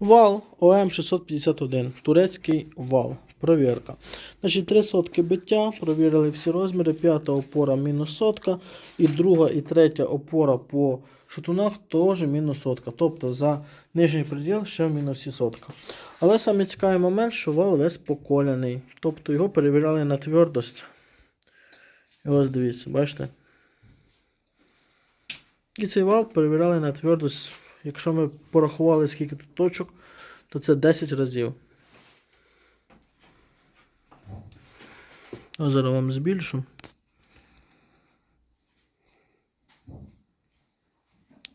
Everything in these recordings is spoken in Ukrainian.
Вал ОМ651. Турецький вал. Провірка. Значить, три сотки биття, провірили всі розміри. П'ята опора мінус сотка. І друга і третя опора по шатунах теж мінус сотка. Тобто за нижній приділ ще в мінусі сотка. Але саме цікавий момент, що вал весь поколяний. Тобто його перевіряли на твердость. І ось дивіться, бачите? І цей вал перевіряли на твердость. Якщо ми порахували, скільки тут точок, то це 10 разів. Ось зараз вам збільшу.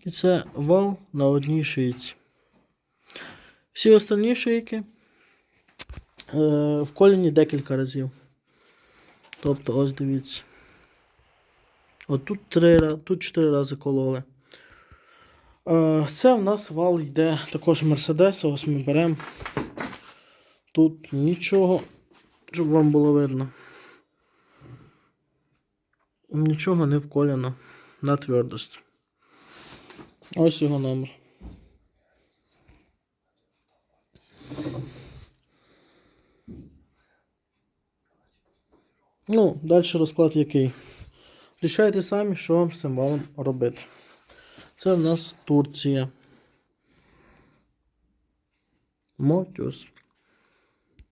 І це вал на одній шийці. Всі останні шийки е, вколені декілька разів. Тобто, ось дивіться. От тут три, тут чотири рази кололи. Е, Це в нас вал йде також Мерседеса. Ось ми беремо. Тут нічого, щоб вам було видно. Нічого не вколяно на твердость. Ось його номер. Ну, далі розклад який. Рішайте самі, що вам з цим валом робити. Це в нас Турція. Мотюс.